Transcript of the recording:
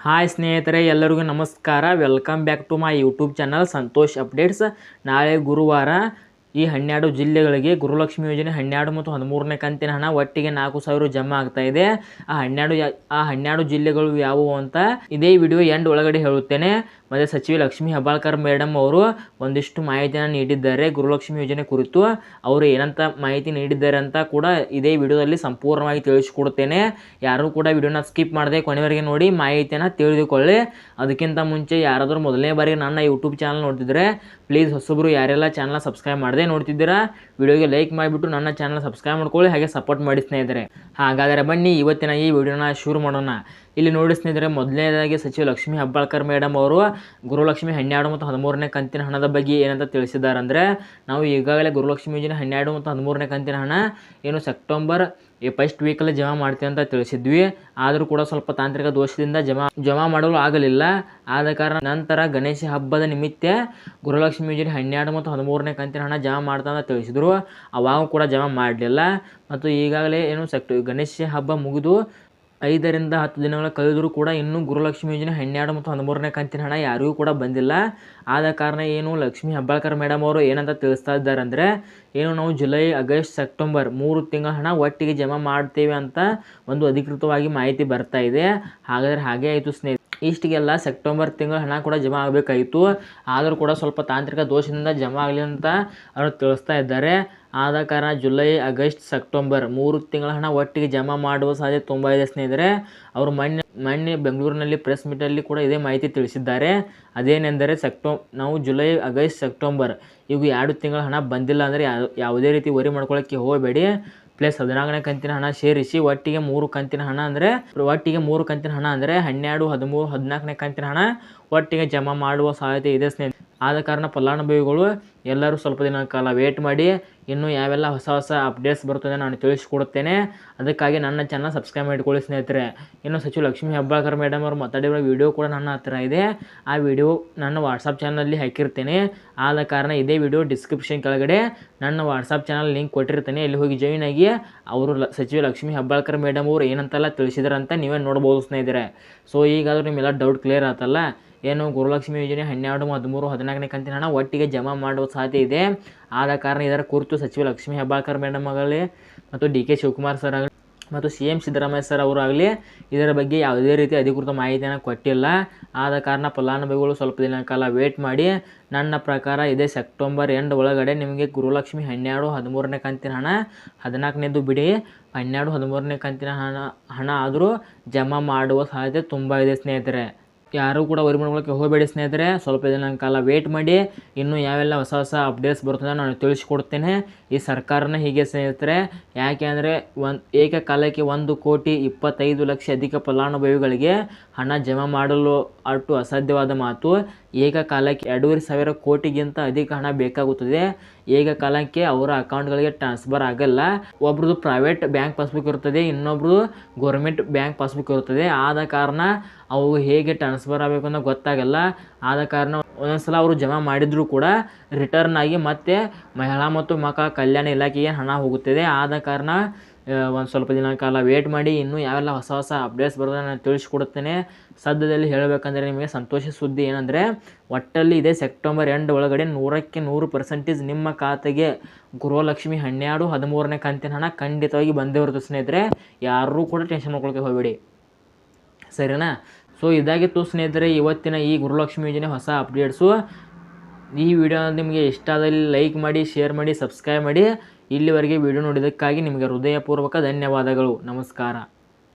Hi ಸ್ನೇಹಿತರೆ ಎಲ್ಲರಿಗೂ ನಮಸ್ಕಾರ. Welcome back to my YouTube channel Santosh updates ನಾಳೆ ಗುರುವಾರ ಈ ಹನ್ನೆರಡು ಜಿಲ್ಲೆಗಳಿಗೆ ಗುರುಲಕ್ಷ್ಮಿ ಯೋಜನೆ ಹನ್ನೆರಡು ಮತ್ತು ಹದಿಮೂರನೇ ಕಂತಿನ ಹಣ ಒಟ್ಟಿಗೆ ನಾಲ್ಕು ಸಾವಿರ ಜಮಾ ಆಗ್ತಾ ಇದೆ. ಆ ಹನ್ನೆರಡು ಆ ಹನ್ನೆರಡು ಜಿಲ್ಲೆಗಳು ಯಾವುವು ಅಂತ ಇದೇ ವಿಡಿಯೋ ಎಂಡ್ ಒಳಗಡೆ ಹೇಳುತ್ತೇನೆ. ಮತ್ತು ಸಚಿವೆ ಲಕ್ಷ್ಮೀ ಹೆಬ್ಬಾಳ್ಕರ್ ಮೇಡಮ್ ಅವರು ಒಂದಿಷ್ಟು ಮಾಹಿತಿಯನ್ನು ನೀಡಿದ್ದಾರೆ ಗುರುಲಕ್ಷ್ಮಿ ಯೋಜನೆ ಕುರಿತು. ಅವರು ಏನಂತ ಮಾಹಿತಿ ನೀಡಿದ್ದಾರೆ ಅಂತ ಕೂಡ ಇದೇ ವಿಡಿಯೋದಲ್ಲಿ ಸಂಪೂರ್ಣವಾಗಿ ತಿಳಿಸಿಕೊಡುತ್ತೇನೆ. ಯಾರು ಕೂಡ ವಿಡಿಯೋನ ಸ್ಕಿಪ್ ಮಾಡದೆ ಕೊನೆವರೆಗೆ ನೋಡಿ ಮಾಹಿತಿಯನ್ನು ತಿಳಿದುಕೊಳ್ಳಿ. ಅದಕ್ಕಿಂತ ಮುಂಚೆ ಯಾರಾದರೂ ಮೊದಲನೇ ಬಾರಿಗೆ ನನ್ನ ಯೂಟ್ಯೂಬ್ ಚಾನಲ್ ನೋಡ್ತಿದ್ರೆ ಪ್ಲೀಸ್ ಹೊಸಬ್ರು ಯಾರೆಲ್ಲ ಚಾನಲ್ ಸಬ್ಸ್ಕ್ರೈಬ್ ಮಾಡದೆ ನೋಡ್ತಿದ್ದೀರಾ, ವಿಡಿಯೋಗೆ ಲೈಕ್ ಮಾಡಿಬಿಟ್ಟು ನನ್ನ ಚಾನಲ್ ಸಬ್ಸ್ಕ್ರೈಬ್ ಮಾಡ್ಕೊಳ್ಳಿ, ಹಾಗೆ ಸಪೋರ್ಟ್ ಮಾಡಿ ಸ್ನೇಹಿತರೆ. ಹಾಗಾದರೆ ಬನ್ನಿ, ಇವತ್ತಿನ ಈ ವಿಡಿಯೋನ ಶುರು ಮಾಡೋಣ. ಇಲ್ಲಿ ನೋಡಿ ಸ್ನೇಹಿತರೆ, ಮೊದಲನೇದಾಗಿ ಸಚಿವ ಲಕ್ಷ್ಮಿ ಹಬ್ಬಾಳ್ಕರ್ ಮೇಡಮ್ ಅವರು ಗುರುಲಕ್ಷ್ಮಿ ಹನ್ನೆರಡು ಮತ್ತು ಹದಿಮೂರನೇ ಕಂತಿನ ಹಣದ ಬಗ್ಗೆ ಏನಂತ ತಿಳಿಸಿದ್ದಾರೆ ಅಂದರೆ ನಾವು ಈಗಾಗಲೇ ಗುರುಲಕ್ಷ್ಮಿ ಯೋಜನೆ ಹನ್ನೆರಡು ಮತ್ತು ಹದಿಮೂರನೇ ಕಂತಿನ ಹಣ, ಏನು ಸೆಪ್ಟೆಂಬರ್ ಈ ಫಸ್ಟ್ ವೀಕಲ್ಲಿ ಜಮಾ ಮಾಡ್ತೀವಿ ಅಂತ ತಿಳಿಸಿದ್ವಿ. ಆದರೂ ಕೂಡ ಸ್ವಲ್ಪ ತಾಂತ್ರಿಕ ದೋಷದಿಂದ ಜಮಾ ಜಮಾ ಮಾಡಲು ಆಗಲಿಲ್ಲ. ಆದ ಕಾರಣ ನಂತರ ಗಣೇಶ ಹಬ್ಬದ ನಿಮಿತ್ತ ಗುರುಲಕ್ಷ್ಮಿ ಯೋಜನೆ ಹನ್ನೆರಡು ಮತ್ತು ಹದಿಮೂರನೇ ಕಂತಿನ ಹಣ ಜಮಾ ಮಾಡ್ತಾ ಅಂತ ತಿಳಿಸಿದ್ರು. ಅವಾಗ ಕೂಡ ಜಮಾ ಮಾಡಲಿಲ್ಲ. ಮತ್ತು ಈಗಾಗಲೇ ಏನು ಸೆಕ್ಟ್ ಗಣೇಶ ಹಬ್ಬ ಮುಗಿದು ಐದರಿಂದ ಹತ್ತು ದಿನಗಳ ಕಳೆದರೂ ಕೂಡ ಇನ್ನೂ ಗುರುಲಕ್ಷ್ಮಿ ಯೋಜನೆ ಹನ್ನೆರಡು ಮತ್ತು ಹದಿಮೂರನೇ ಕಂತಿನ ಹಣ ಯಾರಿಗೂ ಕೂಡ ಬಂದಿಲ್ಲ. ಆದ ಕಾರಣ ಏನು ಲಕ್ಷ್ಮೀ ಹೆಬ್ಬಾಳ್ಕರ್ ಮೇಡಮ್ ಅವರು ಏನಂತ ತಿಳಿಸ್ತಾ ಇದ್ದಾರೆ ಅಂದರೆ ಏನು ನಾವು ಜುಲೈ, ಆಗಸ್ಟ್, ಸೆಪ್ಟೆಂಬರ್ ಮೂರು ತಿಂಗಳ ಹಣ ಒಟ್ಟಿಗೆ ಜಮಾ ಮಾಡ್ತೇವೆ ಅಂತ ಒಂದು ಅಧಿಕೃತವಾಗಿ ಮಾಹಿತಿ ಬರ್ತಾ ಇದೆ. ಹಾಗಾದರೆ ಹಾಗೇ ಆಯಿತು ಸ್ನೇಹಿತ ಇಷ್ಟಿಗೆಲ್ಲ ಸೆಪ್ಟೆಂಬರ್ ತಿಂಗಳ ಹಣ ಕೂಡ ಜಮಾ ಆಗಬೇಕಾಯಿತು. ಆದರೂ ಕೂಡ ಸ್ವಲ್ಪ ತಾಂತ್ರಿಕ ದೋಷದಿಂದ ಜಮಾ ಆಗಲಿ ಅಂತ ಅವರು ತಿಳಿಸ್ತಾ ಇದ್ದಾರೆ. ಆದ ಕಾರಣ ಜುಲೈ, ಆಗಸ್ಟ್, ಸೆಪ್ಟೆಂಬರ್ ಮೂರು ತಿಂಗಳ ಹಣ ಒಟ್ಟಿಗೆ ಜಮಾ ಮಾಡುವ ಸಾಧ್ಯತೆ ತುಂಬ ಇದೆ ಸ್ನೇಹಿತರೆ. ಅವರು ಮೊನ್ನೆ ಮೊನ್ನೆ ಬೆಂಗಳೂರಿನಲ್ಲಿ ಪ್ರೆಸ್ ಮೀಟಲ್ಲಿ ಕೂಡ ಇದೇ ಮಾಹಿತಿ ತಿಳಿಸಿದ್ದಾರೆ. ಅದೇನೆಂದರೆ ಸೆಪ್ಟೊ, ನಾವು ಜುಲೈ, ಆಗಸ್ಟ್, ಸೆಪ್ಟೆಂಬರ್ ಇವು ಎರಡು ತಿಂಗಳ ಹಣ ಬಂದಿಲ್ಲ ಅಂದರೆ ಯಾವ ಯಾವುದೇ ರೀತಿ ವರಿ ಮಾಡ್ಕೊಳ್ಳೋಕ್ಕೆ ಹೋಗಬೇಡಿ. ಪ್ಲಸ್ ಹದಿನಾಲ್ಕನೇ ಕಂತಿನ ಹಣ ಸೇರಿಸಿ ಒಟ್ಟಿಗೆ ಮೂರು ಕಂತಿನ ಹಣ ಅಂದರೆ ಒಟ್ಟಿಗೆ ಮೂರು ಕಂತಿನ ಹಣ ಅಂದರೆ ಹನ್ನೆರಡು, ಹದಿಮೂರು, ಹದಿನಾಲ್ಕನೇ ಕಂತಿನ ಹಣ ಒಟ್ಟಿಗೆ ಜಮಾ ಮಾಡುವ ಸಾಧ್ಯತೆ ಇದೆ ಸ್ನೇಹಿತರೆ. ಆದ ಕಾರಣ ಫಲಾನುಭವಿಗಳು ಎಲ್ಲರೂ ಸ್ವಲ್ಪ ದಿನ ಕಾಲ ವೇಟ್ ಮಾಡಿ ಇನ್ನೂ ಯಾವೆಲ್ಲ ಹೊಸ ಹೊಸ ಅಪ್ಡೇಟ್ಸ್ ಬರ್ತದೆ ನಾನು ತಿಳಿಸ್ಕೊಡುತ್ತೇನೆ. ಅದಕ್ಕಾಗಿ ನನ್ನ ಚಾನಲ್ ಸಬ್ಸ್ಕ್ರೈಬ್ ಮಾಡಿಕೊಳ್ಳಿ ಸ್ನೇಹಿತರೆ. ಇನ್ನು ಸಚಿವ ಲಕ್ಷ್ಮೀ ಹೆಬ್ಬಾಳ್ಕರ್ ಮೇಡಮ್ ಅವರು ಮಾತಾಡಿರೋ ವಿಡಿಯೋ ಕೂಡ ನನ್ನ ಹತ್ತಿರ ಇದೆ. ಆ ವಿಡಿಯೋ ನನ್ನ ವಾಟ್ಸಪ್ ಚಾನಲಲ್ಲಿ ಹಾಕಿರ್ತೇನೆ. ಆದ ಕಾರಣ ಇದೇ ವಿಡಿಯೋ ಡಿಸ್ಕ್ರಿಪ್ಷನ್ ಕೆಳಗಡೆ ನನ್ನ ವಾಟ್ಸಪ್ ಚಾನಲ್ ಲಿಂಕ್ ಕೊಟ್ಟಿರ್ತೇನೆ. ಇಲ್ಲಿ ಹೋಗಿ ಜಾಯಿನ್ ಆಗಿ ಅವರು ಸಚಿವ ಲಕ್ಷ್ಮೀ ಹೆಬ್ಬಾಳ್ಕರ್ ಮೇಡಮ್ ಅವರು ಏನಂತೆಲ್ಲ ತಿಳಿಸಿದಾರಂತ ನೀವೇ ನೋಡ್ಬೋದು ಸ್ನೇಹಿತರೆ. ಸೊ ಈಗಾದರೂ ನಿಮ್ಮೆಲ್ಲ ಡೌಟ್ ಕ್ಲಿಯರ್ ಆತಲ್ಲ? ಏನು ಗುರುಲಕ್ಷ್ಮಿ ಯೋಜನೆ ಹನ್ನೆರಡು, ಹದಿಮೂರು, ಹದಿನಾಲ್ಕನೇ ಕಂತಿನ ಹಣ ಒಟ್ಟಿಗೆ ಜಮಾ ಮಾಡುವ ಸಾಧ್ಯತೆ ಇದೆ. ಆದ ಕಾರಣ ಇದರ ಕುರಿತು ಸಚಿವ ಲಕ್ಷ್ಮೀ ಹೆಬ್ಬಾಳ್ಕರ್ ಮೇಡಮ್ ಆಗಲಿ ಮತ್ತು ಡಿ ಕೆ ಶಿವಕುಮಾರ್ ಸರ್ ಆಗಲಿ ಮತ್ತು ಸಿ ಎಂ ಸಿದ್ದರಾಮಯ್ಯ ಸರ್ ಅವರಾಗಲಿ ಇದರ ಬಗ್ಗೆ ಯಾವುದೇ ರೀತಿ ಅಧಿಕೃತ ಮಾಹಿತಿಯನ್ನು ಕೊಟ್ಟಿಲ್ಲ. ಆದ ಕಾರಣ ಫಲಾನುಭವಿಗಳು ಸ್ವಲ್ಪ ದಿನ ಕಾಲ ವೇಟ್ ಮಾಡಿ. ನನ್ನ ಪ್ರಕಾರ ಇದೇ ಸೆಪ್ಟೆಂಬರ್ ಎಂಡ್ ಒಳಗಡೆ ನಿಮಗೆ ಗುರುಲಕ್ಷ್ಮಿ ಹನ್ನೆರಡು, ಹದಿಮೂರನೇ ಕಂತಿನ ಹಣ, ಹದಿನಾಲ್ಕನೇದು ಬಿಡಿ. ಹನ್ನೆರಡು, ಹದಿಮೂರನೇ ಕಂತಿನ ಹಣ ಹಣ ಆದರೂ ಜಮಾ ಮಾಡುವ ಸಾಧ್ಯತೆ ತುಂಬ ಇದೆ ಸ್ನೇಹಿತರೆ. ಯಾರೂ ಕೂಡ ವರಿ ಮಾಡ್ಕೊಳ್ಳೋಕ್ಕೆ ಹೋಗಬೇಡಿ ಸ್ನೇಹಿತರೆ. ಸ್ವಲ್ಪ ದಿನ ಕಾಲ ವೇಟ್ ಮಾಡಿ. ಇನ್ನೂ ಯಾವೆಲ್ಲ ಹೊಸ ಹೊಸ ಅಪ್ಡೇಟ್ಸ್ ಬರ್ತದೆ ನಾನು ತಿಳಿಸ್ಕೊಡ್ತೇನೆ. ಈ ಸರ್ಕಾರನ ಹೀಗೆ ಸ್ನೇಹಿತರೆ. ಯಾಕೆ ಅಂದರೆ ಒಂದು ಏಕಕಾಲಕ್ಕೆ ಒಂದು ಕೋಟಿ ಇಪ್ಪತ್ತೈದು ಲಕ್ಷ ಅಧಿಕ ಫಲಾನುಭವಿಗಳಿಗೆ ಹಣ ಜಮಾ ಮಾಡಲು ಅಷ್ಟು ಅಸಾಧ್ಯವಾದ ಮಾತು. ಏಕಕಾಲಕ್ಕೆ ಎರಡೂವರೆ ಸಾವಿರ ಕೋಟಿಗಿಂತ ಅಧಿಕ ಹಣ ಬೇಕಾಗುತ್ತದೆ. ಏಕಕಾಲಕ್ಕೆ ಅವರ ಅಕೌಂಟ್ಗಳಿಗೆ ಟ್ರಾನ್ಸ್ಫರ್ ಆಗಲ್ಲ. ಒಬ್ರದ್ದು ಪ್ರೈವೇಟ್ ಬ್ಯಾಂಕ್ ಪಾಸ್ಬುಕ್ ಇರುತ್ತದೆ, ಇನ್ನೊಬ್ರದ್ದು ಗೌರ್ಮೆಂಟ್ ಬ್ಯಾಂಕ್ ಪಾಸ್ಬುಕ್ ಇರುತ್ತದೆ. ಆದ ಕಾರಣ ಅವು ಹೇಗೆ ಟ್ರಾನ್ಸ್ಫರ್ ಆಗಬೇಕು ಅಂತ ಗೊತ್ತಾಗಲ್ಲ. ಆದ ಕಾರಣ ಒಂದೊಂದ್ಸಲ ಅವರು ಜಮಾ ಮಾಡಿದರೂ ಕೂಡ ರಿಟರ್ನ್ ಆಗಿ ಮತ್ತೆ ಮಹಿಳಾ ಮತ್ತು ಮಕ್ಕಳ ಕಲ್ಯಾಣ ಇಲಾಖೆಗೆ ಹಣ ಹೋಗುತ್ತದೆ. ಆದ ಕಾರಣ ಒಂದು ಸ್ವಲ್ಪ ದಿನ ಕಾಲ ವೇಟ್ ಮಾಡಿ, ಇನ್ನೂ ಯಾವೆಲ್ಲ ಹೊಸ ಹೊಸ ಅಪ್ಡೇಟ್ಸ್ ಬರೋದನ್ನು ನಾನು ತಿಳಿಸ್ಕೊಡುತ್ತೇನೆ ಸದ್ಯದಲ್ಲಿ ಹೇಳಬೇಕಂದ್ರೆ ನಿಮಗೆ ಸಂತೋಷ ಸುದ್ದಿ ಏನಂದರೆ, ಒಟ್ಟಲ್ಲಿ ಇದೇ ಸೆಪ್ಟೆಂಬರ್ ಎಂಡ್ ಒಳಗಡೆ ನೂರಕ್ಕೆ ನೂರು ಪರ್ಸೆಂಟೇಜ್ ನಿಮ್ಮ ಖಾತೆಗೆ ಗೃಹಲಕ್ಷ್ಮಿ ಹನ್ನೆರಡು, ಹದಿಮೂರನೇ ಕಂತಿನ ಹಣ ಖಂಡಿತವಾಗಿ ಬಂದೇ ಬರುತ್ತೆ ಸ್ನೇಹಿತರೆ. ಯಾರೂ ಕೂಡ ಟೆನ್ಷನ್ ಮಾಡ್ಕೊಳಕ್ಕೆ ಹೋಗಬೇಡಿ. ಸರಿನಾ? ಸೊ ಇದಾಗಿತ್ತು ಸ್ನೇಹಿತರೆ, ಇವತ್ತಿನ ಈ ಗುರುಲಕ್ಷ್ಮಿ ಯೋಜನೆ ಹೊಸ ಅಪ್ಡೇಟ್ಸು ಈ ವಿಡಿಯೋ ನಿಮಗೆ ಇಷ್ಟ ಆದಲ್ಲಿ ಲೈಕ್ ಮಾಡಿ ಶೇರ್ ಮಾಡಿ ಸಬ್ಸ್ಕ್ರೈಬ್ ಮಾಡಿ. ಇಲ್ಲಿವರೆಗೆ ವಿಡಿಯೋ ನೋಡಿದ್ದಕ್ಕಾಗಿ ನಿಮಗೆ ಹೃದಯಪೂರ್ವಕ ಧನ್ಯವಾದಗಳು. ನಮಸ್ಕಾರ.